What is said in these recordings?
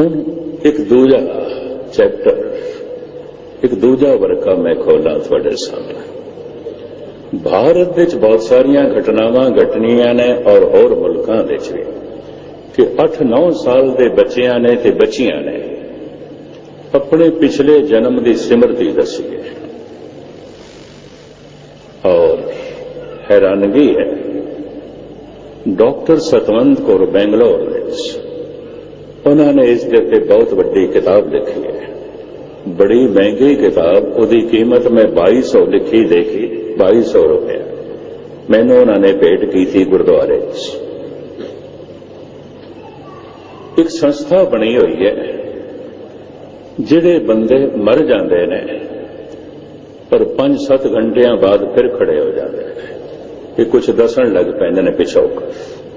ਹੁਣ ਇੱਕ ਦੂਜਾ ਚੈਪਟਰ, ਇੱਕ ਦੂਜਾ ਵਰਕਾ ਮੈਂ ਖੋਲਾਂ ਤੁਹਾਡੇ ਸਾਹਮਣੇ। ਭਾਰਤ ਵਿੱਚ ਬਹੁਤ ਸਾਰੀਆਂ ਘਟਨਾਵਾਂ, ਘਟਨੀਆਂ ਨੇ ਔਰ ਹੋਰ ਮੁਲਕਾਂ ਵਿੱਚ ਵੀ ਕਿ 8-9 ਸਾਲ ਦੇ ਬੱਚਿਆਂ ਨੇ ਤੇ ਬੱਚੀਆਂ ਨੇ ਆਪਣੇ ਪਿਛਲੇ ਜਨਮ ਦੀ ਸਿਮਰਤੀ ਦੱਸੀ ਹੈ। ਔਰ ਹੈਰਾਨਗੀ ਹੈ, ਡਾਕਟਰ ਸਤਵੰਤ ਕੌਰ ਬੈਂਗਲੌਰ ਵਿੱਚ ਉਹਨਾਂ ਨੇ ਇਸ ਦੇ ਉੱਤੇ ਬਹੁਤ ਵੱਡੀ ਕਿਤਾਬ ਲਿਖੀ ਹੈ ਬੜੀ ਮਹਿੰਗੀ ਕਿਤਾਬ ਉਹਦੀ ਕੀਮਤ ਮੈਂ 2200 ਲਿਖੀ ਦੇਖੀ 2200 ਰੁਪਏ ਮੈਨੂੰ ਉਹਨਾਂ ਨੇ ਭੇਟ ਕੀਤੀ ਗੁਰਦੁਆਰੇ 'ਚ ਇੱਕ ਸੰਸਥਾ ਬਣੀ ਹੋਈ ਹੈ ਜਿਹੜੇ ਬੰਦੇ ਮਰ ਜਾਂਦੇ ਨੇ ਪਰ 5-7 ਘੰਟਿਆਂ ਬਾਅਦ ਫਿਰ ਖੜੇ ਹੋ ਜਾਂਦੇ ਨੇ ਇਹ ਕੁਝ ਦੱਸਣ ਲੱਗ ਪੈਂਦੇ ਨੇ ਪਿਛੋਕ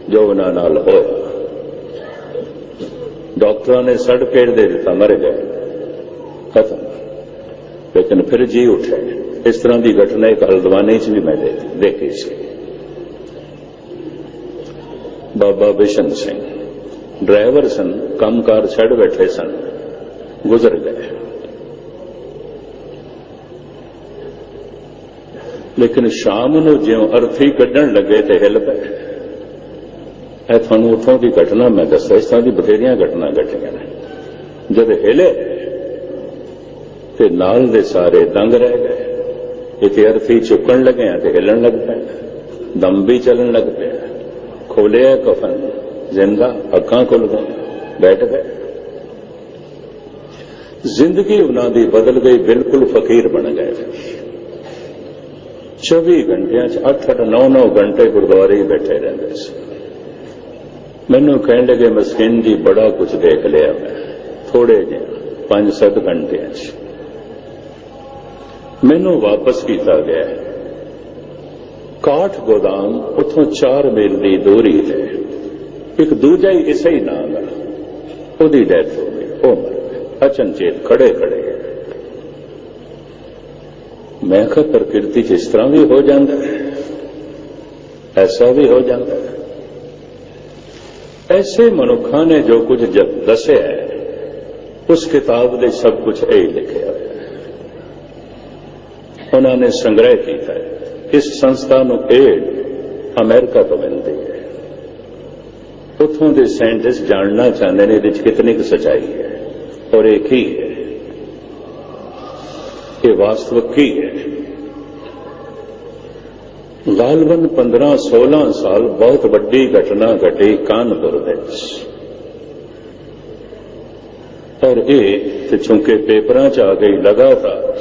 ਜੋ ਉਹਨਾਂ ਨਾਲ ਹੋਇਆ ਡਾਕਟਰਾਂ ਨੇ ਸਰਟੀਫਿਕੇਟ ਦੇ ਦਿੱਤਾ, ਮਰ ਗਏ। ਖਤਮ। ਲੇਕਿਨ ਫਿਰ ਜੀ ਉੱਠੇ। ਇਸ ਤਰ੍ਹਾਂ ਦੀ ਘਟਨਾ ਇੱਕ ਹਲਦਵਾਨੀ 'ਚ ਵੀ ਮੈਂ ਦੇ- ਦੇਖੀ ਸੀ। ਬਾਬਾ ਬਿਸ਼ਨ ਸਿੰਘ। ਡਰਾਈਵਰ ਸਨ, ਕੰਮਕਾਰ ਛੱਡ ਬੈਠੇ ਸਨ। ਗੁਜ਼ਰ ਗਏ। ਲੇਕਿਨ ਸ਼ਾਮ ਨੂੰ ਜਿਉਂ ਅਰਥੀ ਕੱਢਣ ਲੱਗੇ ਤੇ ਹਿੱਲ ਪਏ। ਇਹ ਤੁਹਾਨੂੰ ਉੱਥੋਂ ਦੀ ਘਟਨਾ ਮੈਂ ਦੱਸਿਆ, ਇਸ ਤਰ੍ਹਾਂ ਦੀ ਬਥੇਰੀਆਂ ਘਟਨਾ ਘਟੀਆਂ ਨੇ। ਜਦ ਹਿਲੇ, ਤੇ ਨਾਲ ਦੇ ਸਾਰੇ ਦੰਗ ਰਹਿ ਗਏ। ਇਥੇ ਅਰਥੀ ਚੁੱਕਣ ਲੱਗੇ ਆ ਤੇ ਹਿੱਲਣ ਲੱਗ ਪਏ ਦਮ ਵੀ ਚੱਲਣ ਲੱਗ ਪਿਆ। ਖੋਲਿਆ ਕਫਨ, ਜ਼ਿੰਦਾ ਅੱਖਾਂ ਖੁੱਲ ਗਈਆਂ, ਬੈਠ ਗਏ। ਜ਼ਿੰਦਗੀ ਉਹਨਾਂ ਦੀ ਬਦਲ ਗਈ, ਬਿਲਕੁਲ ਫਕੀਰ ਬਣ ਗਏ। 24 ਘੰਟਿਆਂ 'ਚ 8-8 9-9 ਘੰਟੇ ਗੁਰਦੁਆਰੇ ਹੀ ਬੈਠੇ ਰਹਿੰਦੇ ਸੀ। ਮੈਨੂੰ ਕਹਿਣ ਲੱਗੇ ਮਸਕਿਨ ਜੀ ਬੜਾ ਕੁਝ ਦੇਖ ਲਿਆ ਮੈਂ ਥੋੜੇ ਜਿਹੇ 5-7 ਘੰਟਿਆਂ 'ਚ। ਮੈਨੂੰ ਵਾਪਸ ਕੀਤਾ ਗਿਆ ਕਾਠ ਗੋਦਾਮ ਉਥੋਂ 4 ਮੀਲ ਦੀ ਦੂਰੀ ਤੇ। ਇੱਕ ਦੂਜਾ ਹੀ ਇਸੇ ਹੀ ਨਾਮ ਦਾ ਉਹਦੀ ਡੈਥ ਹੋ ਗਈ, ਉਹ ਮਰ ਗਿਆ, ਅਚਨਚੇਤ ਖੜੇ ਖੜੇ ਮੈਂ ਕਿਹਾ, ਪ੍ਰਕਿਰਤੀ 'ਚ ਇਸ ਤਰ੍ਹਾਂ ਵੀ ਹੋ ਜਾਂਦਾ ਹੈ? ਐਸਾ ਵੀ ਹੋ ਜਾਂਦਾ ਹੈ? ਐਸੇ ਮਨੁੱਖਾਂ ਨੇ ਜੋ ਕੁਝ ਦੱਸਿਆ ਹੈ ਉਸ ਕਿਤਾਬ ਦੇ ਸਭ ਕੁਝ ਇਹ ਲਿਖਿਆ ਹੋਇਆ ਹੈ ਉਹਨਾਂ ਨੇ ਸੰਗ੍ਰਹਿ ਕੀਤਾ ਹੈ ਇਸ ਸੰਸਥਾ ਨੂੰ ਏਡ ਅਮਰੀਕਾ ਤੋਂ ਮਿਲਦੀ ਹੈ ਉੱਥੋਂ ਦੇ ਸਾਇੰਟਿਸਟ ਜਾਣਨਾ ਚਾਹੁੰਦੇ ਨੇ ਇਹਦੇ ਵਿੱਚ ਕਿਤਨੀ ਕੁ ਸਚਾਈ ਹੈ ਔਰ ਇਹ ਕੀ ਹੈ ਇਹ ਵਾਸਤਵ ਕੀ ਹੈ ਗਾਲਬਨ 15-16 ਸਾਲ ਬਹੁਤ ਵੱਡੀ ਘਟਨਾ ਘਟੀ ਕਾਨਪੁਰ ਵਿੱਚ। ਔਰ ਇਹ ਤੇ ਚੁੰਕੇ ਪੇਪਰਾਂ 'ਚ ਆ ਗਈ ਲਗਾਤਾਰ।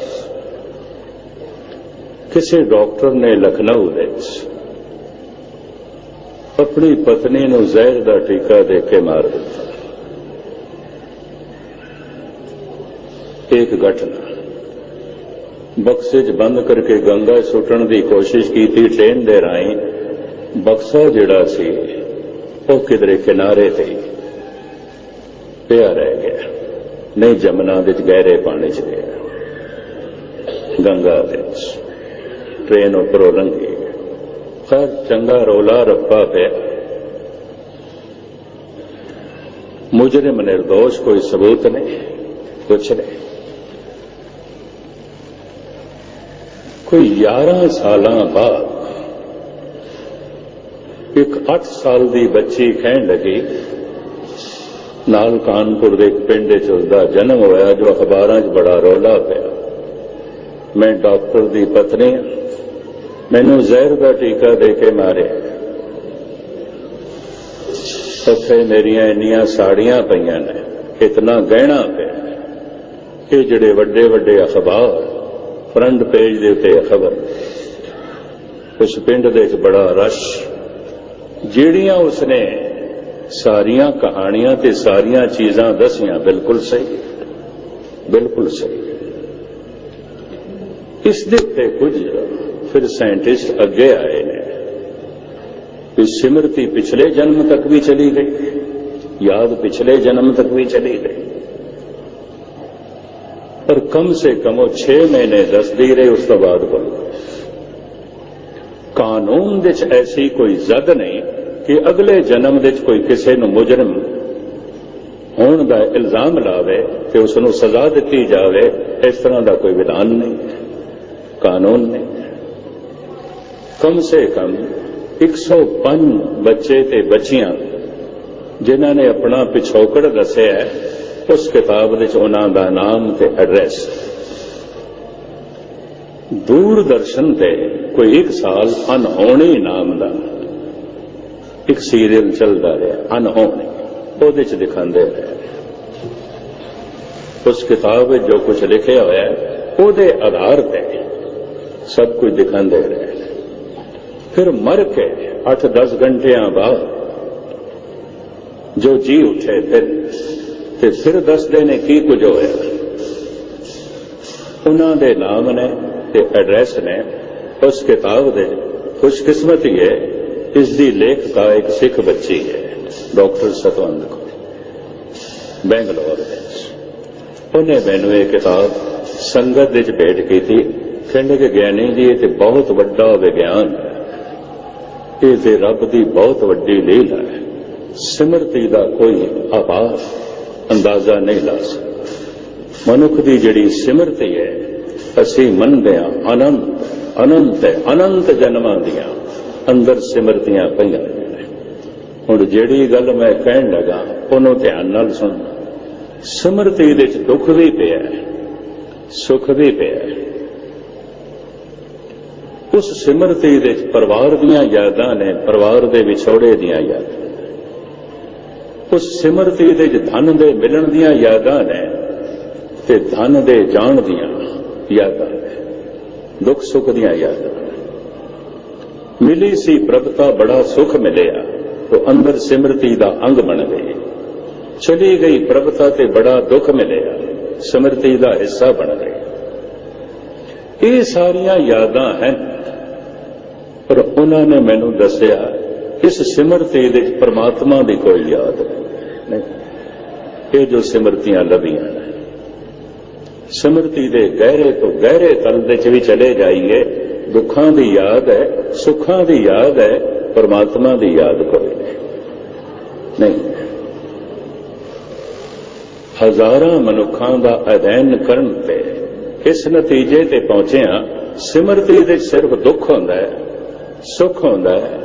ਕਿਸੇ ਡਾਕਟਰ ਨੇ ਲਖਨਊ ਵਿੱਚ ਆਪਣੀ ਪਤਨੀ ਨੂੰ ਜ਼ਹਿਰ ਦਾ ਟੀਕਾ ਦੇ ਕੇ ਮਾਰ ਦਿੱਤਾ। ਇੱਕ ਘਟਨਾ ਬਕਸੇ 'ਚ ਬੰਦ ਕਰਕੇ ਗੰਗਾ ਸੁੱਟਣ ਦੀ ਕੋਸ਼ਿਸ਼ ਕੀਤੀ ਟ੍ਰੇਨ ਦੇ ਰਾਹੀਂ। ਬਕਸਾ ਜਿਹੜਾ ਸੀ, ਉਹ ਕਿਧਰੇ ਕਿਨਾਰੇ ਤੇ ਪਿਆ ਰਹਿ ਗਿਆ। ਨਹੀਂ ਜਮਨਾ ਵਿੱਚ, ਗਹਿਰੇ ਪਾਣੀ 'ਚ ਗਿਆ ਗੰਗਾ ਵਿੱਚ। ਟ੍ਰੇਨ ਉੱਪਰੋਂ ਲੰਘੀ। ਖੈਰ, ਚੰਗਾ ਰੋਲਾ ਰੱਪਾ ਪਿਆ। ਮੁਜਰਮ ਨਿਰਦੋਸ਼ ਕੋਈ ਸਬੂਤ ਨਹੀਂ, ਕੁਛ ਨਹੀਂ। ਕੋਈ 11 ਸਾਲਾਂ ਬਾਅਦ ਇੱਕ 8 ਸਾਲ ਦੀ ਬੱਚੀ ਕਹਿਣ ਲੱਗੀ, ਨਾਲ ਕਾਨਪੁਰ ਦੇ ਇੱਕ ਪਿੰਡ 'ਚ ਉਸਦਾ ਜਨਮ ਹੋਇਆ, ਜੋ ਅਖਬਾਰਾਂ 'ਚ ਬੜਾ ਰੌਲਾ ਪਿਆ। ਮੈਂ ਡਾਕਟਰ ਦੀ ਪਤਨੀ ਮੈਨੂੰ ਜ਼ਹਿਰ ਦਾ ਟੀਕਾ ਦੇ ਕੇ ਮਾਰਿਆ। ਉੱਥੇ ਮੇਰੀਆਂ ਇੰਨੀਆਂ ਸਾੜੀਆਂ ਪਈਆਂ ਨੇ ਇਤਨਾ ਗਹਿਣਾ ਪਿਆ। ਇਹ ਜਿਹੜੇ ਵੱਡੇ ਵੱਡੇ ਅਖਬਾਰ ਫਰੰਟ ਪੇਜ ਦੇ ਉੱਤੇ ਖਬਰ। ਉਸ ਪਿੰਡ ਦੇ ਵਿੱਚ ਬੜਾ ਰਸ਼। ਜਿਹੜੀਆਂ ਉਸਨੇ ਸਾਰੀਆਂ ਕਹਾਣੀਆਂ ਤੇ ਸਾਰੀਆਂ ਚੀਜ਼ਾਂ ਦੱਸੀਆਂ, ਬਿਲਕੁਲ ਸਹੀ। ਬਿਲਕੁਲ ਸਹੀ। ਇਸ ਦੇ ਉੱਤੇ ਕੁਝ ਫਿਰ ਸਾਇੰਟਿਸਟ ਅੱਗੇ ਆਏ ਨੇ ਕਿ ਸਿਮਰਤੀ ਪਿਛਲੇ ਜਨਮ ਤੱਕ ਵੀ ਚਲੀ ਗਈ, ਯਾਦ ਪਿਛਲੇ ਜਨਮ ਤੱਕ ਵੀ ਚਲੀ ਗਈ। ਪਰ ਕਮ ਸੇ ਕਮ ਉਹ 6 ਮਹੀਨੇ ਦੱਸਦੀ ਰਹੀ, ਉਸ ਤੋਂ ਬਾਅਦ ਬੋਲ। ਕਾਨੂੰਨ ਵਿੱਚ ਐਸੀ ਕੋਈ ਜ਼ਦ ਨਹੀਂ ਕਿ ਅਗਲੇ ਜਨਮ ਵਿੱਚ ਕੋਈ ਕਿਸੇ ਨੂੰ ਮੁਜਰਮ ਹੋਣ ਦਾ ਇਲਜ਼ਾਮ ਲਾਵੇ ਤੇ ਉਸ ਨੂੰ ਸਜ਼ਾ ਦਿੱਤੀ ਜਾਵੇ, ਇਸ ਤਰ੍ਹਾਂ ਦਾ ਕੋਈ ਵਿਧਾਨ ਨਹੀਂ, ਕਾਨੂੰਨ ਨਹੀਂ। ਕਮ ਸੇ ਕਮ 105 ਬੱਚੇ ਤੇ ਬੱਚੀਆਂ ਜਿਨ੍ਹਾਂ ਨੇ ਆਪਣਾ ਪਿਛੋਕੜ ਦੱਸਿਆ ਉਸ ਕਿਤਾਬ ਵਿੱਚ ਉਹਨਾਂ ਦਾ ਨਾਮ ਤੇ ਐਡਰੈਸ ਦੂਰਦਰਸ਼ਨ ਤੇ ਕੋਈ ਇੱਕ ਸਾਲ ਅਨਹੋਣੀ ਨਾਮ ਦਾ। ਇੱਕ ਸੀਰੀਅਲ ਚੱਲਦਾ ਰਿਹਾ ਅਨਹੋਣੀ ਉਹਦੇ ਚ ਦਿਖਾਉਂਦੇ ਰਹੇ। ਉਸ ਕਿਤਾਬ ਵਿੱਚ ਜੋ ਕੁਝ ਲਿਖਿਆ ਹੋਇਆ ਹੈ ਉਹਦੇ ਆਧਾਰ ਤੇ ਸਭ ਕੁਝ ਦਿਖਾਉਂਦੇ ਰਹੇ। ਫਿਰ ਮਰ ਕੇ 8-10 ਘੰਟਿਆਂ ਬਾਅਦ ਜੋ ਜੀ ਉੱਠੇ, ਫਿਰ ਤੇ ਫਿਰ ਦੱਸਦੇ ਨੇ ਕੀ ਕੁਝ ਹੋਇਆ। ਉਹਨਾਂ ਦੇ ਨਾਮ ਨੇ ਤੇ ਐਡਰੈਸ ਨੇ, ਉਸ ਕਿਤਾਬ ਦੇ ਖੁਸ਼ਕਿਸਮਤੀ ਹੈ, ਇਸ ਦੀ ਲੇਖਕਾ ਇੱਕ ਸਿੱਖ ਬੱਚੀ ਹੈ, ਡਾਕਟਰ ਸਤਵੰਦ ਕੌਰ, ਬੈਂਗਲੌਰ ਵਿੱਚ। ਉਹਨੇ ਮੈਨੂੰ ਇਹ ਕਿਤਾਬ ਸੰਗਤ ਵਿੱਚ ਭੇਟ ਕੀਤੀ। ਕਹਿੰਦੇ ਕਿ ਗਿਆਨੀ ਜੀ ਇਹ ਤੇ ਬਹੁਤ ਵੱਡਾ ਵਿਗਿਆਨ ਹੈ। ਇਹ ਤੇ ਰੱਬ ਦੀ ਬਹੁਤ ਵੱਡੀ ਲੀਲਾ ਹੈ। ਸਿਮਰਤੀ ਦਾ ਕੋਈ ਆਭਾਸ ਅੰਦਾਜ਼ਾ ਨਹੀਂ ਲਾ ਸਕਦਾ। ਮਨੁੱਖ ਦੀ ਜਿਹੜੀ ਸਿਮਰਤੀ ਹੈ ਅਸੀਂ ਮੰਨਦੇ ਹਾਂ ਅਨੰਤ ਅਨੰਤ ਅਨੰਤ ਜਨਮਾਂ ਦੀਆਂ ਅੰਦਰ ਸਿਮਰਤੀਆਂ ਪਈਆਂ ਹੁਣ ਜਿਹੜੀ ਗੱਲ ਮੈਂ ਕਹਿਣ ਲੱਗਾ, ਉਹਨੂੰ ਧਿਆਨ ਨਾਲ ਸੁਣ। ਸਿਮਰਤੀ ਦੇ ਵਿੱਚ ਦੁੱਖ ਵੀ ਪਿਆ ਸੁੱਖ ਵੀ ਪਿਆ ਉਸ ਸਿਮਰਤੀ ਦੇ ਵਿੱਚ ਪਰਿਵਾਰ ਦੀਆਂ ਯਾਦਾਂ ਨੇ, ਪਰਿਵਾਰ ਦੇ ਵਿਛੋੜੇ ਦੀਆਂ ਯਾਦਾਂ ਉਸ ਸਿਮਰਤੀ ਦੇ ਵਿੱਚ ਧਨ ਦੇ ਮਿਲਣ ਦੀਆਂ ਯਾਦਾਂ ਨੇ ਤੇ ਧਨ ਦੇ ਜਾਣ ਦੀਆਂ ਯਾਦਾਂ ਨੇ, ਦੁੱਖ ਸੁੱਖ ਦੀਆਂ ਯਾਦਾਂ ਮਿਲੀ ਸੀ ਪ੍ਰਭਤਾ ਬੜਾ ਸੁਖ ਮਿਲਿਆ, ਉਹ ਅੰਦਰ ਸਿਮਰਤੀ ਦਾ ਅੰਗ ਬਣ ਗਈ ਚਲੀ ਗਈ ਪ੍ਰਭਤਾ ਤੇ ਬੜਾ ਦੁੱਖ ਮਿਲਿਆ, ਸਿਮਰਤੀ ਦਾ ਹਿੱਸਾ ਬਣ ਗਈ ਇਹ ਸਾਰੀਆਂ ਯਾਦਾਂ ਹਨ, ਪਰ ਉਹਨਾਂ ਨੇ ਮੈਨੂੰ ਦੱਸਿਆ, ਇਸ ਸਿਮਰਤੀ ਦੇ ਪਰਮਾਤਮਾ ਦੀ ਕੋਈ ਯਾਦ ਨਹੀਂ। ਇਹ ਜੋ ਸਿਮਰਤੀਆਂ ਲੱਭੀਆਂ ਨੇ, ਸਿਮਰਤੀ ਦੇ ਗਹਿਰੇ ਤੋਂ ਗਹਿਰੇ ਤਲ ਦੇ ਚ ਵੀ ਚਲੇ ਜਾਈਏ। ਦੁੱਖਾਂ ਦੀ ਯਾਦ ਹੈ, ਸੁੱਖਾਂ ਦੀ ਯਾਦ ਹੈ, ਪਰਮਾਤਮਾ ਦੀ ਯਾਦ ਕੋਈ ਨਹੀਂ ਨਹੀਂ ਹਜ਼ਾਰਾਂ ਮਨੁੱਖਾਂ ਦਾ ਅਧਿਐਨ ਕਰਨ ਤੇ ਇਸ ਨਤੀਜੇ ਤੇ ਪਹੁੰਚਿਆ ਸਿਮਰਤੀ ਦੇ ਸਿਰਫ ਦੁੱਖ ਹੁੰਦਾ ਹੈ, ਸੁੱਖ ਹੁੰਦਾ ਹੈ,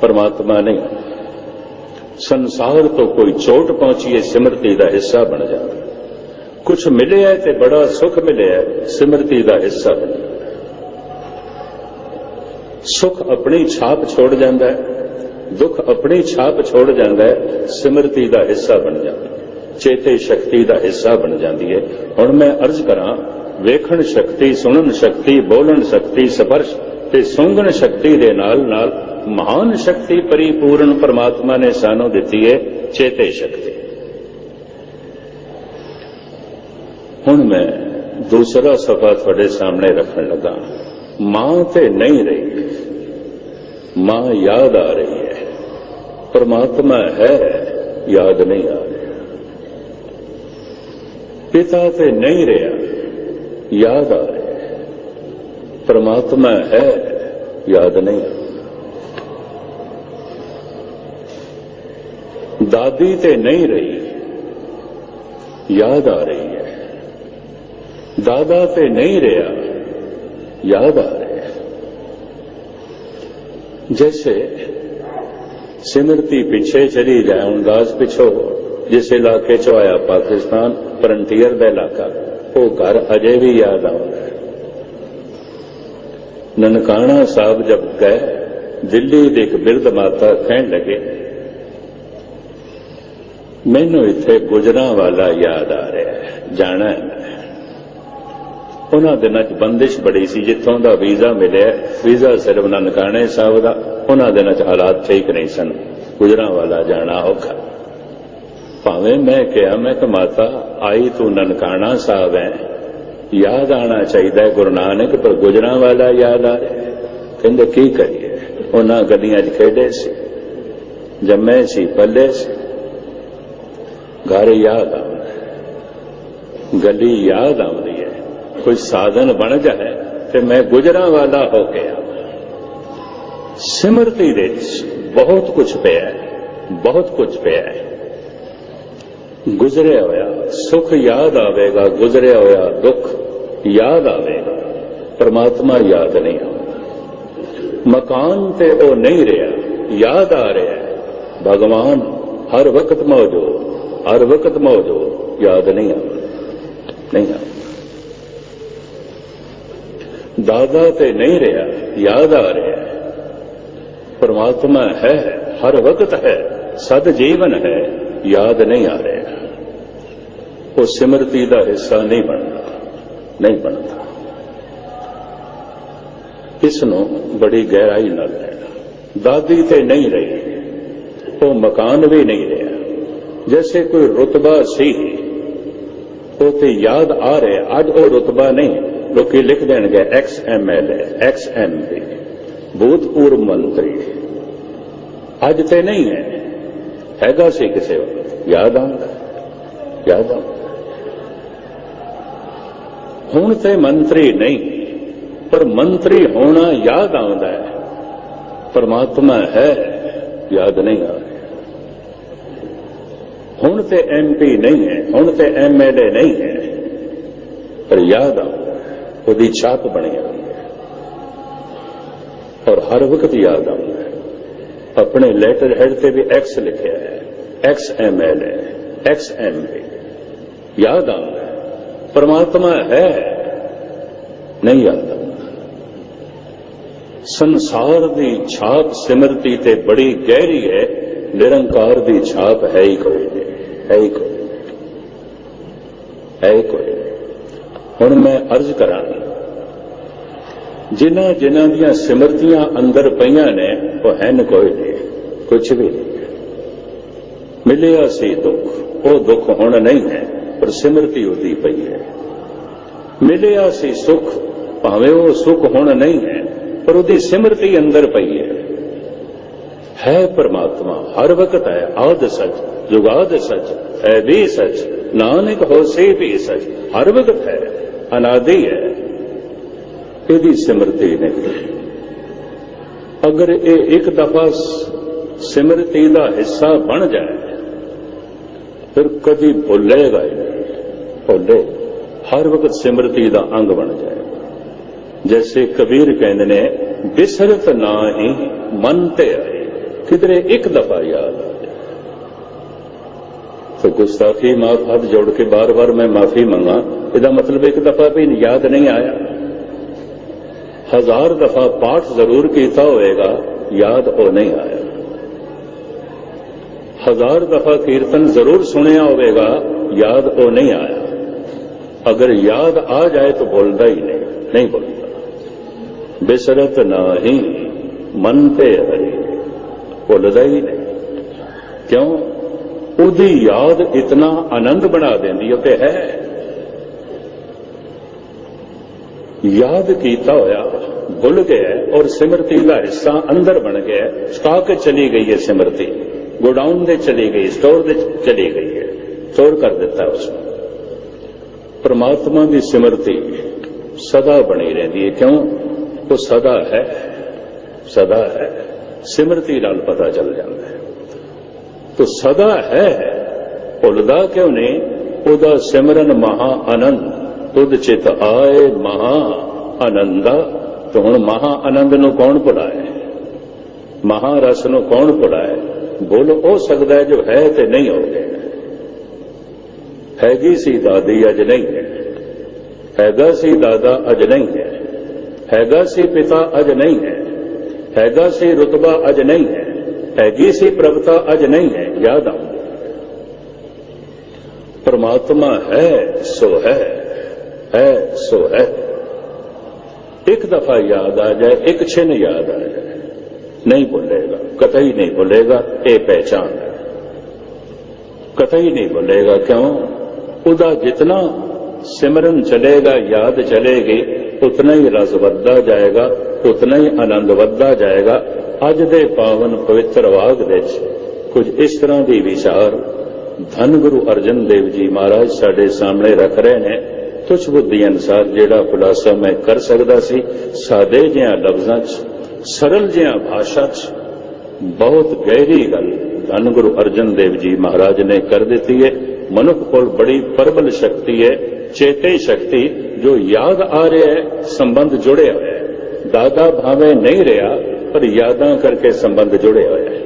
ਪਰਮਾਤਮਾ ਨਹੀਂ ਸੰਸਾਰ ਤੋਂ ਕੋਈ ਚੋਟ ਪਹੁੰਚੀਏ ਸਿਮਰਤੀ ਦਾ ਹਿੱਸਾ ਬਣ ਜਾਂਦਾ ਕੁਝ ਮਿਲਿਆ ਤੇ ਬੜਾ ਸੁੱਖ ਮਿਲਿਆ ਸਿਮਰਤੀ ਦਾ ਹਿੱਸਾ ਬਣ ਜਾਂਦਾ ਸੁੱਖ ਆਪਣੀ ਛਾਪ ਛੋੜ ਜਾਂਦਾ ਹੈ, ਦੁੱਖ ਆਪਣੀ ਛਾਪ ਛੋੜ ਜਾਂਦਾ ਹੈ, ਸਿਮਰਤੀ ਦਾ ਹਿੱਸਾ ਬਣ ਜਾਂਦਾ ਚੇਤੇ ਸ਼ਕਤੀ ਦਾ ਹਿੱਸਾ ਬਣ ਜਾਂਦੀ ਹੈ। ਹੁਣ ਮੈਂ ਅਰਜ਼ ਕਰਾਂ, ਵੇਖਣ ਸ਼ਕਤੀ, ਸੁਣਨ ਸ਼ਕਤੀ, ਬੋਲਣ ਸ਼ਕਤੀ, ਸਪਰਸ਼ ਤੇ ਸੁੰਘਣ ਸ਼ਕਤੀ ਦੇ ਨਾਲ ਨਾਲ ਮਹਾਨ ਸ਼ਕਤੀ ਪਰਿਪੂਰਨ ਪਰਮਾਤਮਾ ਨੇ ਸਾਨੂੰ ਦਿੱਤੀ ਹੈ ਚੇਤੇ ਸ਼ਕਤੀ ਹੁਣ ਮੈਂ ਦੂਸਰਾ ਸਫਾ ਤੁਹਾਡੇ ਸਾਹਮਣੇ ਰੱਖਣ ਲੱਗਾ ਮਾਂ ਤੇ ਨਹੀਂ ਰਹੀ ਮਾਂ ਯਾਦ ਆ ਰਹੀ ਹੈ ਪਰਮਾਤਮਾ ਹੈ ਯਾਦ ਨਹੀਂ ਆ ਰਿਹਾ ਪਿਤਾ ਤੇ ਨਹੀਂ ਰਿਹਾ ਯਾਦ ਆ ਰਿਹਾ ਹੈ ਪਰਮਾਤਮਾ ਹੈ ਯਾਦ ਨਹੀਂ ਆ ਦਾਦੀ ਤੇ ਨਹੀਂ ਰਹੀ ਯਾਦ ਆ ਰਹੀ ਹੈ ਦਾਦਾ ਤੇ ਨਹੀਂ ਰਿਹਾ ਯਾਦ ਆ ਰਿਹਾ जैसे सिमरती पीछे चली जाए उनदास पिछो जिस इलाके चो आया पाकिस्तान फ्रंटियर का इलाका वो घर अजय भी याद आता है ननकाना साहब जब गए दिल्ली एक बिरद माता कहन लगे ਮੈਨੂੰ ਇੱਥੇ ਗੁਜਰਾਂ ਵਾਲਾ ਯਾਦ ਆ ਰਿਹਾ ਹੈ, ਜਾਣਾ ਉਹਨਾਂ ਦਿਨਾਂ 'ਚ ਬੰਦਿਸ਼ ਬੜੀ ਸੀ, ਜਿੱਥੋਂ ਦਾ ਵੀਜ਼ਾ ਮਿਲਿਆ, ਵੀਜ਼ਾ ਸਿਰਫ ਨਨਕਾਣੇ ਸਾਹਿਬ ਦਾ, ਉਹਨਾਂ ਦਿਨਾਂ 'ਚ ਹਾਲਾਤ ਠੀਕ ਨਹੀਂ ਸਨ। ਗੁਜਰਾਂ ਵਾਲਾ ਜਾਣਾ ਔਖਾ। ਭਾਵੇਂ ਮੈਂ ਕਿਹਾ, ਮੈਂ ਕਿ ਮਾਤਾ, ਆਈ ਤੂੰ ਨਨਕਾਣਾ ਸਾਹਿਬ ਹੈ। ਯਾਦ ਆਣਾ ਚਾਹੀਦਾ ਗੁਰੂ ਨਾਨਕ, ਪਰ ਗੁਜਰਾਂ ਵਾਲਾ ਯਾਦ ਆ ਰਿਹਾ ਕਹਿੰਦੇ, ਕੀ ਕਰੀਏ? ਉਹਨਾਂ ਗੱਡੀਆਂ 'ਚ ਖੇਡੇ ਸੀ, ਜੰਮੇ ਸੀ, ਪੱਲੇ ਸੀ। ਘਰ ਯਾਦ ਆਉਂਦਾ ਗਲੀ ਯਾਦ ਆਉਂਦੀ ਹੈ। ਕੋਈ ਸਾਧਨ ਬਣ ਜਾਏ ਤੇ ਮੈਂ ਗੁਜਰਾਂ ਵਾਲਾ ਹੋ ਗਿਆ ਸਿਮਰਤੀ ਦੇ ਵਿੱਚ ਬਹੁਤ ਕੁਝ ਪਿਆ ਬਹੁਤ ਕੁਝ ਪਿਆ ਗੁਜ਼ਰਿਆ ਹੋਇਆ ਸੁਖ ਯਾਦ ਆਵੇਗਾ, ਗੁਜ਼ਰਿਆ ਹੋਇਆ ਦੁੱਖ ਯਾਦ ਆਵੇਗਾ। ਪਰਮਾਤਮਾ ਯਾਦ ਨਹੀਂ ਆਉਂਦਾ। ਮਕਾਨ ਤੇ ਉਹ ਨਹੀਂ ਰਿਹਾ, ਯਾਦ ਆ ਰਿਹਾ ਭਗਵਾਨ ਹਰ ਵਕਤ ਮੌਜੂਦ ਹਰ ਵਕਤ ਮੌਜੂਦ, ਯਾਦ ਨਹੀਂ ਆਉਂਦਾ ਨਹੀਂ ਆਉਂਦਾ। ਦਾਦਾ ਤੇ ਨਹੀਂ ਰਿਹਾ, ਯਾਦ ਆ ਰਿਹਾ ਪਰਮਾਤਮਾ ਹੈ, ਹਰ ਵਕਤ ਹੈ, ਸਦ ਜੀਵਨ ਹੈ, ਯਾਦ ਨਹੀਂ ਆ ਰਿਹਾ। ਉਹ ਸਿਮਰਤੀ ਦਾ ਹਿੱਸਾ ਨਹੀਂ ਬਣਦਾ ਨਹੀਂ ਬਣਦਾ। ਇਸ ਨੂੰ ਬੜੀ ਗਹਿਰਾਈ ਨਾਲ ਲੈਣਾ। ਦਾਦੀ ਤੇ ਨਹੀਂ ਰਹੀ, ਉਹ ਮਕਾਨ ਵੀ ਨਹੀਂ ਰਿਹਾ। ਜੈਸੇ ਕੋਈ ਰਤਬਾ ਸੀ ਉਹ ਤੇ ਯਾਦ ਆ ਰਿਹਾ ਅੱਜ ਉਹ ਰਤਬਾ ਨਹੀਂ ਲੋਕੀ ਲਿਖ ਦੇਣਗੇ ex M L ex M P ਭੂਤਪੂਰਵ ਮੰਤਰੀ ਅੱਜ ਤੇ ਨਹੀਂ ਹੈ ਹੈਗਾ ਸੀ ਕਿਸੇ ਵਕਤ ਯਾਦ ਆਉਂਦਾ ਯਾਦ ਆਉਂਦਾ ਹੁਣ ਤੇ ਮੰਤਰੀ ਨਹੀਂ ਪਰ ਮੰਤਰੀ ਹੋਣਾ ਯਾਦ ਆਉਂਦਾ ਹੈ ਪਰਮਾਤਮਾ ਹੈ ਯਾਦ ਨਹੀਂ ਆ ਰਿਹਾ ਹੁਣ ਤੇ ਐਮਪੀ ਨਹੀਂ ਹੈ, ਹੁਣ ਤੇ ਐਮਐਲਏ ਨਹੀਂ ਹੈ। ਪਰ ਯਾਦ ਆਉਂਦਾ ਉਹਦੀ ਛਾਪ ਬਣੀ ਹੋਈ ਹੈ। ਔਰ ਹਰ ਵਕਤ ਯਾਦ ਆਉਂਦਾ ਆਪਣੇ ਲੈਟਰ ਹੈਡ ਤੇ ਵੀ ਐਕਸ ਲਿਖਿਆ ਹੈ ਐਕਸ ਐਮਐਲਏ ਐਕਸ ਐਮਪੀ ਯਾਦ ਆਉਂਦਾ ਪਰਮਾਤਮਾ ਹੈ। ਨਹੀਂ ਯਾਦ ਆਉਂਦਾ। ਸੰਸਾਰ ਦੀ ਛਾਪ ਸਿਮਰਤੀ ਤੇ ਬੜੀ ਗਹਿਰੀ ਹੈ, ਨਿਰੰਕਾਰ ਦੀ ਛਾਪ ਹੈ ਹੀ ਕੋਈ ਨਹੀਂ ਕੋਈ ਨਹੀਂ। ਹੈ ਕੋਈ ਹੁਣ ਮੈਂ ਅਰਜ਼ ਕਰਾਂ ਜਿਨ੍ਹਾਂ ਜਿਨ੍ਹਾਂ ਦੀਆਂ ਸਿਮਰਤੀਆਂ ਅੰਦਰ ਪਈਆਂ ਨੇ, ਉਹ ਹਨ ਕੋਈ ਨਹੀਂ ਕੁਝ ਵੀ ਨਹੀਂ ਮਿਲਿਆ ਸੀ ਦੁੱਖ, ਉਹ ਦੁੱਖ ਹੁਣ ਨਹੀਂ ਹੈ, ਪਰ ਸਿਮਰਤੀ ਉਹਦੀ ਪਈ ਹੈ। ਮਿਲਿਆ ਸੀ ਸੁਖ, ਭਾਵੇਂ ਉਹ ਸੁਖ ਹੁਣ ਨਹੀਂ ਹੈ, ਪਰ ਉਹਦੀ ਸਿਮਰਤੀ ਅੰਦਰ ਪਈ ਹੈ। ਹੈ ਪਰਮਾਤਮਾ, ਹਰ ਵਕਤ ਹੈ ਆਦ ਸੱਚ, ਜੁਗਾਦ ਸੱਚ, ਹੈ ਵੀ ਸੱਚ, ਨਾਨਕ ਹੋਸੇ ਵੀ ਸੱਚ, ਹਰ ਵਕਤ ਹੈ, ਅਨਾਦਿ ਹੈ। ਇਹਦੀ ਸਿਮਰਤੀ ਨੇ ਅਗਰ ਇਹ ਇੱਕ ਦਫਾ ਸਿਮਰਤੀ ਦਾ ਹਿੱਸਾ ਬਣ ਜਾਏ, ਫਿਰ ਕਦੀ ਭੁੱਲੇਗਾ ਹੀ ਨਹੀਂ। ਭੁੱਲੇ, ਹਰ ਵਕਤ ਸਿਮਰਤੀ ਦਾ ਅੰਗ ਬਣ ਜਾਏ। ਜੈਸੇ ਕਬੀਰ ਕਹਿੰਦੇ ਨੇ, ਬਿਸਰਤ ਨਾਹੀ ਮਨ ਤੇ ਆਏ। کتنے ایک دفعہ یاد آ جائے۔ تو گستاخی معاف ہاتھ جوڑ کے بار بار میں معافی منگا یہ مطلب ایک دفعہ بھی یاد نہیں آیا۔ ہزار دفعہ پاٹ ضرور کیتا ہوئے گا، یاد اور نہیں آیا۔ ہزار دفعہ کیرتن ضرور سنیا ہوئے گا، یاد اور نہیں آیا۔ اگر یاد آ جائے تو بولتا ہی نہیں نہیں بولتا۔ بسرت نہ ہی من پہ ہری ਭੁੱਲਦਾ ਹੀ ਨਹੀਂ ਕਿਉਂ? ਉਹਦੀ ਯਾਦ ਇਤਨਾ ਆਨੰਦ ਬਣਾ ਦਿੰਦੀ ਉਹ ਤੇ ਹੈ। ਯਾਦ ਕੀਤਾ ਹੋਇਆ ਭੁੱਲ ਗਿਆ ਔਰ ਸਿਮਰਤੀ ਦਾ ਹਿੱਸਾ ਅੰਦਰ ਬਣ ਗਿਆ। ਸਟਾਕ ਚਲੀ ਗਈ ਹੈ ਸਿਮਰਤੀ। ਗੋਡਾਊਨ ਦੇ ਚਲੀ ਗਈ, ਸਟੋਰ ਦੇ ਚਲੀ ਗਈ ਹੈ। ਸਟੋਰ ਕਰ ਦਿੱਤਾ ਉਸ ਨੂੰ ਪਰਮਾਤਮਾ ਦੀ ਸਿਮਰਤੀ ਸਦਾ ਬਣੀ ਰਹਿੰਦੀ ਹੈ। ਕਿਉਂ? ਉਹ ਸਦਾ ਹੈ। ਸਦਾ ਹੈ। ਸਿਮਰਤੀ ਨਾਲ ਪਤਾ ਚੱਲ ਜਾਂਦਾ ਹੈ। ਤੋ ਸਦਾ ਹੈ, ਭੁੱਲਦਾ ਕਿਉਂ ਨਹੀਂ? ਉਹਦਾ ਸਿਮਰਨ ਮਹਾ ਆਨੰਦ, ਤੁਧ ਚਿਤ ਆਏ ਮਹਾ ਆਨੰਦਾ। ਤੇ ਹੁਣ ਮਹਾ ਆਨੰਦ ਨੂੰ ਕੌਣ ਭੁਲਾਏ? ਮਹਾ ਰਸ ਨੂੰ ਕੌਣ ਭੁਲਾਏ? ਬੋਲ ਉਹ ਸਕਦਾ ਜੋ ਹੈ ਤੇ ਨਹੀਂ ਹੋ। ਗਿਆ ਹੈਗੀ ਸੀ ਦਾਦੀ ਅਜ ਨਹੀਂ ਹੈ। ਹੈਗਾ ਸੀ ਦਾਦਾ ਅਜ ਨਹੀਂ ਹੈ। ਹੈਗਾ ਸੀ ਪਿਤਾ ਅਜ ਨਹੀਂ ਹੈ। ਹੈਗਾ ਸੀ ਰਤਬਾ ਅਜ ਨਹੀਂ ਹੈ ਹੈਗੀ ਸੀ ਪ੍ਰਭਤਾ ਅਜ ਨਹੀਂ ਹੈ, ਯਾਦ ਆਉਂਦਾ ਪਰਮਾਤਮਾ ਹੈ, ਸੋ ਹੈ ਹੈ, ਸੋ ਹੈ। ਇੱਕ ਦਫਾ ਯਾਦ ਆ ਜਾਏ, ਇੱਕ ਛਿਨ ਯਾਦ ਆ ਜਾਏ। ਨਹੀਂ ਭੁੱਲੇਗਾ, ਕਤਈ ਨਹੀਂ ਭੁੱਲੇਗਾ, ਇਹ ਪਹਿਚਾਨ ਹੈ। ਕਤਈ ਨਹੀਂ ਭੁੱਲੇਗਾ ਕਿਉਂ? ਉਹਦਾ ਜਿਤਨਾ ਸਿਮਰਨ ਚਲੇਗਾ, ਯਾਦ ਚਲੇਗੀ, ਉਤਨਾ ਹੀ ਰਸ ਵੱਧਦਾ ਜਾਏਗਾ। ਉਤਨਾ ਹੀ ਆਨੰਦ ਵੱਧਦਾ ਜਾਏਗਾ। ਅੱਜ ਦੇ ਪਾਵਨ ਪਵਿੱਤਰ ਵਾਗ ਵਿੱਚ ਕੁਝ ਇਸ ਤਰ੍ਹਾਂ ਦੀ ਵਿਚਾਰ ਧੰਨ ਗੁਰੂ ਅਰਜਨ ਦੇਵ ਜੀ ਮਹਾਰਾਜ ਸਾਡੇ ਸਾਹਮਣੇ ਰੱਖ ਰਹੇ ਨੇ। ਤੁਛ ਬੁੱਧੀ ਅਨਸਾਰ ਜਿਹੜਾ ਖੁਲਾਸਾ ਮੈਂ ਕਰ ਸਕਦਾ ਸੀ ਸਾਦੇ ਜਿਹਾ ਲਫ਼ਜ਼ਾਂ 'ਚ, ਸਰਲ ਜਿਹਾ ਭਾਸ਼ਾ 'ਚ ਬਹੁਤ ਗਹਿਰੀ ਗੱਲ ਧੰਨ ਗੁਰੂ ਅਰਜਨ ਦੇਵ ਜੀ ਮਹਾਰਾਜ ਨੇ ਕਰ ਦਿੱਤੀ ਹੈ। ਮਨੁੱਖ ਕੋਲ ਬੜੀ ਪ੍ਰਬਲ ਸ਼ਕਤੀ ਹੈ, ਚੇਤੇ ਸ਼ਕਤੀ ਜੋ ਯਾਦ ਆ ਰਿਹਾ ਹੈ, ਸੰਬੰਧ ਜੁੜਿਆ ਹੋਇਆ ਦਾਦਾ ਭਾਵੇਂ ਨਹੀਂ ਰਿਹਾ ਪਰ ਯਾਦਾਂ ਕਰਕੇ ਸੰਬੰਧ ਜੁੜਿਆ ਹੋਇਆ ਹੈ।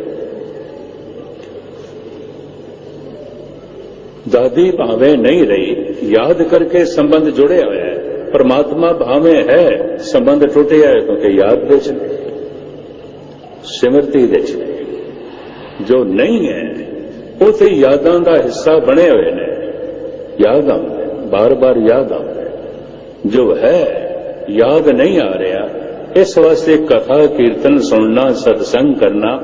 ਦਾਦੀ ਭਾਵੇਂ ਨਹੀਂ ਰਹੀ ਯਾਦ ਕਰਕੇ ਸੰਬੰਧ ਜੁੜਿਆ ਹੋਇਆ ਹੈ। ਪਰਮਾਤਮਾ ਭਾਵੇਂ ਹੈ ਸੰਬੰਧ ਟੁੱਟਿਆ ਹੈ ਕਿਉਂਕਿ ਯਾਦ ਵਿੱਚ ਨਹੀਂ, ਸਿਮਰਤੀ ਵਿੱਚ ਨਹੀਂ। ਜੋ ਨਹੀਂ ਹੈ ਉਹ ਤੇ ਯਾਦਾਂ ਦਾ ਹਿੱਸਾ ਬਣੇ ਹੋਏ ਨੇ। ਯਾਦ ਆਉਂਦੇ ਬਾਰ-ਬਾਰ ਯਾਦ ਆਉਂਦੇ ਜੋ ਹੈ ਯਾਦ ਨਹੀਂ ਆ ਰਿਹਾ ਇਸ ਵਾਸਤੇ ਕਥਾ ਕੀਰਤਨ ਸੁਣਨਾ, ਸਤਸੰਗ ਕਰਨਾ,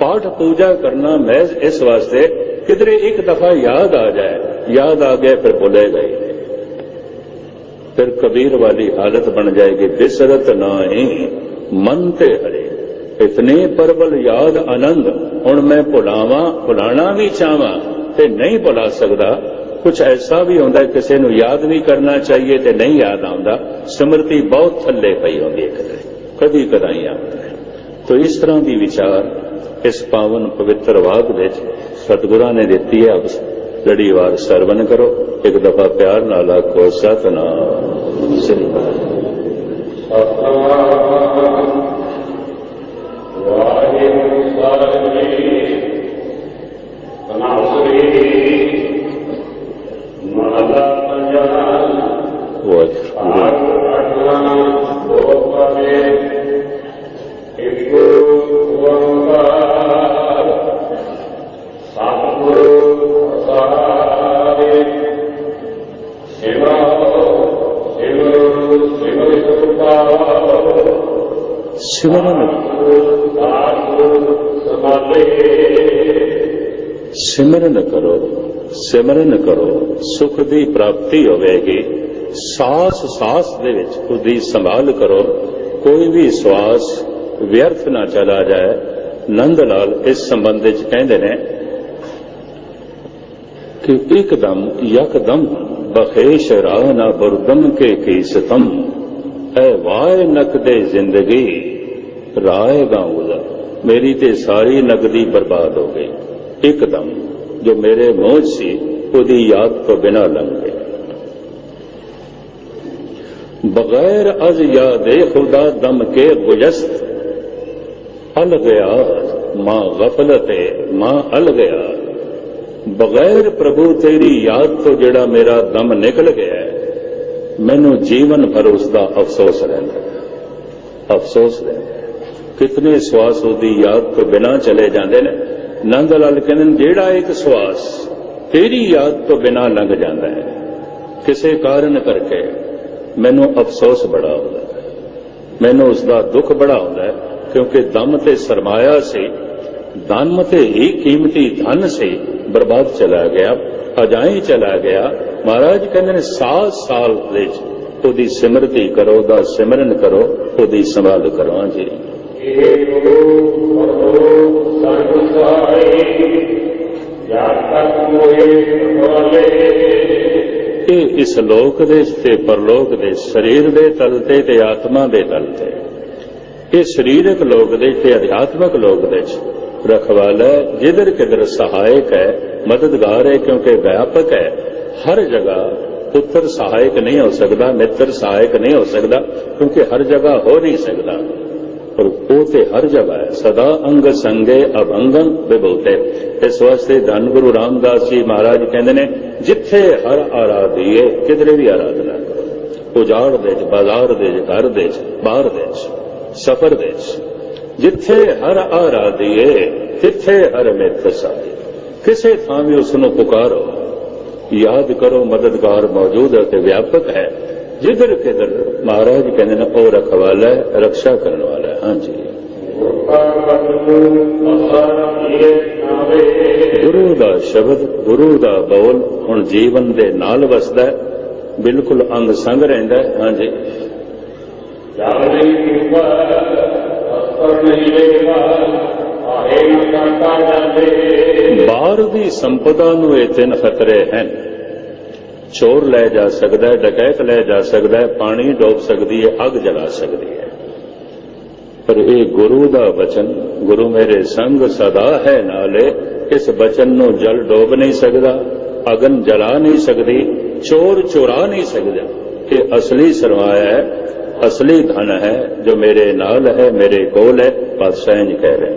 ਪਾਠ ਪੂਜਾ ਕਰਨਾ, ਮਹਿਜ਼ ਇਸ ਵਾਸਤੇ ਕਿਧਰੇ ਇੱਕ ਦਫਾ ਯਾਦ ਆ ਜਾਏ। ਯਾਦ ਆ ਗਿਆ, ਫਿਰ ਭੁੱਲੇਗਾ ਗਏ। ਫਿਰ ਕਬੀਰ ਵਾਲੀ ਹਾਲਤ ਬਣ ਜਾਏਗੀ, ਬਿਸਰਤ ਨਾਹੀ, ਮਨ ਤੇ ਹਰੇ। ਇਤਨੇ ਪਰਬਲ ਯਾਦ ਆਨੰਦ, ਹੁਣ ਮੈਂ ਭੁਲਾਵਾਂ, ਭੁਲਾਣਾ ਵੀ ਚਾਹਾਂ ਤੇ ਨਹੀਂ ਭੁਲਾ ਸਕਦਾ। ਕੁਝ ਐਸਾ ਵੀ ਹੁੰਦਾ, ਕਿਸੇ ਨੂੰ ਯਾਦ ਵੀ ਕਰਨਾ ਚਾਹੀਏ ਤੇ ਨਹੀਂ ਯਾਦ ਆਉਂਦਾ। ਸਮਰਤੀ ਬਹੁਤ ਥੱਲੇ ਪਈ ਹੁੰਦੀ ਹੈ ਕਦੀ ਕਦਾਈ ਆਉਂਦਾ ਹੈ। ਤੋ ਇਸ ਤਰ੍ਹਾਂ ਦੀ ਵਿਚਾਰ ਇਸ ਪਾਵਨ ਪਵਿੱਤਰ ਵਾਕ ਵਿੱਚ ਸਤਿਗੁਰਾਂ ਨੇ ਦਿੱਤੀ ਹੈ। ਲੜੀ ਵਾਰ ਸਰਵਨ ਕਰੋ, ਇੱਕ ਦਫਾ ਪਿਆਰ ਨਾਲ ਆਖੋ, ਸਤਨਾਮ। ਸ੍ਰੀ ਵਾਹਿਗੁਰੂ ਸਿਮਰਨ ਸਿਮਰਨ ਕਰੋ ਸਿਮਰਨ ਕਰੋ, ਸੁਖ ਦੀ ਪ੍ਰਾਪਤੀ ਹੋਵੇਗੀ। ਸਾਸ ਸਾਸ ਦੇ ਵਿੱਚ ਉਹਦੀ ਸੰਭਾਲ ਕਰੋ। ਕੋਈ ਵੀ ਸਵਾਸ ਵਿਅਰਥ ਨਾ ਚਲਾ ਜਾਏ। ਨੰਦ ਲਾਲ ਇਸ ਸੰਬੰਧ ਵਿੱਚ ਕਹਿੰਦੇ ਨੇ ਕਿ ਇੱਕਦਮ ਯਕਦਮ ਬਖੇਸ਼ ਰਾਹ ਨਾ ਬਰਦਮ ਕੇ ਕੀ ਸਤਮ ਐ ਵਾਏ ਨਕਦੇ ਜ਼ਿੰਦਗੀ। ਰਾਏ ਗਾਉਂਦਾ ਮੇਰੀ ਤੇ ਸਾਰੀ ਨਗਦੀ ਬਰਬਾਦ ਹੋ ਗਈ। ਇੱਕਦਮ ਜੋ ਮੇਰੇ ਮੋਹ ਸੀ, ਉਹਦੀ ਯਾਦ ਤੋਂ ਬਿਨਾ ਲੰਘ ਗਈ। ਬਗੈਰ ਅਜ਼ ਯਾਦੇ ਖੁਦਾ ਦਮ ਕੇ ਗੁਜਸਤ, ਅਲ ਗਿਆ ਮਾਂ ਗਫਲਤ ਮਾਂ ਅਲ ਗਿਆ। ਬਗੈਰ ਪ੍ਰਭੂ ਤੇਰੀ ਯਾਦ ਤੋਂ ਜਿਹੜਾ ਮੇਰਾ ਦਮ ਨਿਕਲ ਗਿਆ, ਮੈਨੂੰ ਜੀਵਨ ਭਰ ਉਸ ਦਾ ਅਫਸੋਸ ਰਹਿੰਦਾ ਅਫਸੋਸ ਰਹਿੰਦਾ। ਕਿਤਨੇ ਸਵਾਸ ਉਹਦੀ ਯਾਦ ਤੋਂ ਬਿਨਾ ਚਲੇ ਜਾਂਦੇ ਨੇ। ਨੰਦ ਲਾਲ ਕਹਿੰਦੇ ਨੇ, ਜਿਹੜਾ ਇੱਕ ਸਵਾਸ ਤੇਰੀ ਯਾਦ ਤੋਂ ਬਿਨਾ ਲੰਘ ਜਾਂਦਾ ਹੈ ਕਿਸੇ ਕਾਰਨ ਕਰਕੇ ਮੈਨੂੰ ਅਫਸੋਸ ਬੜਾ ਹੁੰਦਾ ਮੈਨੂੰ ਉਸ ਦਾ ਦੁੱਖ ਬੜਾ ਹੁੰਦਾ ਹੈ ਕਿਉਂਕਿ ਦਮ ਤੇ ਸਰਮਾਇਆ ਸੀ ਦਮ ਤੇ ਹੀ ਕੀਮਤੀ ਧਨ ਸੀ ਬਰਬਾਦ ਚਲਾ ਗਿਆ ਅਜਾਈ ਚਲਾ ਗਿਆ। ਮਹਾਰਾਜ ਕਹਿੰਦੇ ਨੇ ਸਾਲ ਸਾਲ ਵਿੱਚ ਉਹਦੀ ਸਿਮਰਤੀ ਕਰੋ ਦਾ ਸਿਮਰਨ ਕਰੋ ਉਹਦੀ ਸੰਭਾਲ ਕਰੋ ਜੀ। ਇਹ ਇਸ ਲੋਕ ਦੇ ਤੇ ਪਰਲੋਕ ਦੇ ਸਰੀਰ ਦੇ ਤਲ ਤੇ ਤੇ ਆਤਮਾ ਦੇ ਤਲ ਤੇ। ਇਹ ਸਰੀਰਕ ਲੋਕ ਦੇ ਤੇ ਅਧਿਆਤਮਕ ਲੋਕ ਦੇ ਚ। ਰਖਵਾਲਾ ਹੈ, ਜਿੱਧਰ ਕਿਧਰ ਸਹਾਇਕ ਹੈ ਮਦਦਗਾਰ ਹੈ ਕਿਉਂਕਿ ਵਿਆਪਕ ਹੈ। ਹਰ ਜਗ੍ਹਾ ਪੁੱਤਰ ਸਹਾਇਕ ਨਹੀਂ ਹੋ ਸਕਦਾ ਮਿੱਤਰ ਸਹਾਇਕ ਨਹੀਂ ਹੋ ਸਕਦਾ ਕਿਉਂਕਿ ਹਰ ਜਗ੍ਹਾ ਹੋ ਨਹੀਂ ਸਕਦਾ। ਪਰ ਉਹ ਤੇ ਹਰ ਜਗ੍ਹਾ ਹੈ। ਸਦਾ ਅੰਗ ਸੰਗੇ ਅਭੰਗੰ ਵਿਭੂਤੇ। ਇਸ ਵਾਸਤੇ ਧੰਨ ਗੁਰੂ ਰਾਮਦਾਸ ਜੀ ਮਹਾਰਾਜ ਕਹਿੰਦੇ ਨੇ, ਜਿੱਥੇ ਹਰ ਆਰਾਧੀਏ, ਕਿਧਰੇ ਵੀ ਆਰਾਧਨਾ ਕਰੋ। ਉਜਾੜ ਦੇ ਚ ਬਾਜ਼ਾਰ ਦੇ ਚ ਘਰ ਦੇ ਚ ਬਾਹਰ ਦੇ ਚ ਸਫਰ ਦੇ ਚ ਜਿੱਥੇ ਹਰ ਆਰਾਧੀਏ, ਤਿੱਥੇ ਹਰ ਮਿੱਤ ਸਾਈ ਕਿਸੇ ਥਾਂ ਵੀ ਉਸ ਨੂੰ ਪੁਕਾਰੋ। ਯਾਦ ਕਰੋ, ਮਦਦਗਾਰ ਮੌਜੂਦ ਹੈ ਤੇ ਵਿਆਪਕ ਹੈ। ਜਿੱਧਰ ਕਿਧਰ, ਮਹਾਰਾਜ ਕਹਿੰਦੇ ਨੇ, ਉਹ ਰਖਵਾਲਾ ਹੈ ਰਕਸ਼ਾ ਕਰਨ ਵਾਲਾ ਹੈ। ਹਾਂਜੀ। ਗੁਰੂ ਦਾ ਸ਼ਬਦ, ਗੁਰੂ ਦਾ ਬੋਲ ਹੁਣ ਜੀਵਨ ਦੇ ਨਾਲ ਵਸਦਾ ਹੈ। ਬਿਲਕੁਲ ਅੰਗ ਸੰਗ ਰਹਿੰਦਾ ਹੈ। ਹਾਂਜੀ। ਜਾਣੀ ਕਿਰਪਾ ਅਸਰ ਨਹੀਂ ਲੇਗਾ ਬਾਹਰ ਦੀ ਸੰਪਦਾ ਨੂੰ ਇਹ ਤਿੰਨ ਖਤਰੇ ਹਨ। ਚੋਰ ਲੈ ਜਾ ਸਕਦਾ ਹੈ, ਡਕੈਤ ਲੈ ਜਾ ਸਕਦਾ ਹੈ, ਪਾਣੀ ਡੋਬ ਸਕਦੀ ਹੈ, ਅੱਗ ਜਲਾ ਸਕਦੀ ਹੈ। ਪਰ ਇਹ ਗੁਰੂ ਦਾ ਵਚਨ, ਗੁਰੂ ਮੇਰੇ ਸੰਗ ਸਦਾ ਹੈ ਨਾਲੇ, ਇਸ ਵਚਨ ਨੂੰ ਜਲ ਡੋਬ ਨਹੀਂ ਸਕਦਾ, ਅਗਨ ਜਲਾ ਨਹੀਂ ਸਕਦੀ, ਚੋਰ ਚੁਰਾ ਨਹੀਂ ਸਕਦਾ। ਇਹ ਅਸਲੀ ਸਰਮਾਇਆ ਹੈ, ਅਸਲੀ ਧਨ ਹੈ, ਜੋ ਮੇਰੇ ਨਾਲ ਹੈ, ਮੇਰੇ ਕੋਲ ਹੈ ਪਾਤਸ਼ਾਹ ਜੀ ਕਹਿ ਰਹੇ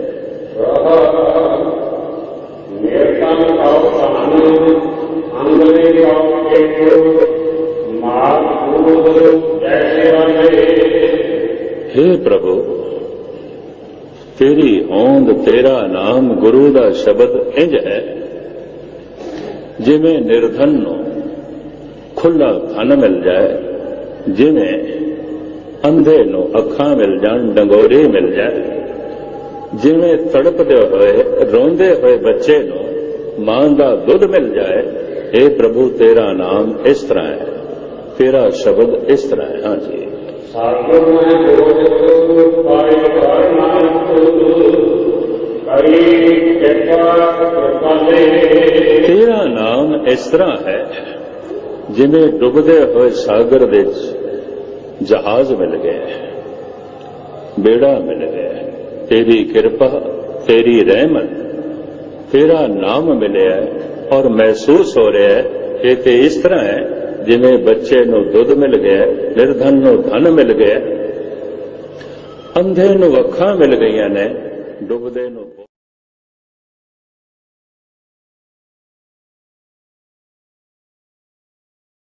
ਤੇਰਾ ਨਾਮ ਗੁਰੂ ਦਾ ਸ਼ਬਦ ਇੰਜ ਹੈ, ਜਿਵੇਂ ਨਿਰਧਨ ਨੂੰ ਖੁੱਲਾ ਧਨ ਮਿਲ ਜਾਏ, ਜਿਵੇਂ ਅੰਧੇ ਨੂੰ ਅੱਖਾਂ ਮਿਲ ਜਾਣ, ਡੰਗੋਰੇ ਮਿਲ ਜਾਏ, ਜਿਵੇਂ ਤੜਪਦੇ ਹੋਏ, ਰੋਂਦੇ ਹੋਏ ਬੱਚੇ ਨੂੰ ਮਾਂ ਦਾ ਦੁੱਧ ਮਿਲ ਜਾਏ हे ਪ੍ਰਭੂ ਤੇਰਾ ਨਾਮ ਇਸ ਤਰ੍ਹਾਂ ਹੈ, ਤੇਰਾ ਸ਼ਬਦ ਇਸ ਤਰ੍ਹਾਂ ਹੈ। ਹਾਂਜੀ ਸਾਧੂ ਮੈਂ ਬੋਧ ਤੇਰਾ ਨਾਮ ਇਸ ਤਰ੍ਹਾਂ ਹੈ ਜਿਵੇਂ ਡੁੱਬਦੇ ਹੋਏ ਸਾਗਰ ਵਿੱਚ ਜਹਾਜ਼ ਮਿਲ ਗਏ ਬੇੜਾ ਮਿਲ ਗਿਆ ਤੇਰੀ ਕਿਰਪਾ, ਤੇਰੀ ਰਹਿਮਤ, ਤੇਰਾ ਨਾਮ ਮਿਲਿਆ ਔਰ ਮਹਿਸੂਸ ਹੋ ਰਿਹਾ ਹੈ ਕਿ ਤੇ ਇਸ ਤਰ੍ਹਾਂ ਹੈ ਜਿਵੇਂ ਬੱਚੇ ਨੂੰ ਦੁੱਧ ਮਿਲ ਗਿਆ ਨਿਰਧਨ ਨੂੰ ਧਨ ਮਿਲ ਗਿਆ ਅੰਧੇ ਨੂੰ ਅੱਖਾਂ ਮਿਲ ਗਈਆਂ ਨੇ, ਡੁੱਬਦੇ ਨੂੰ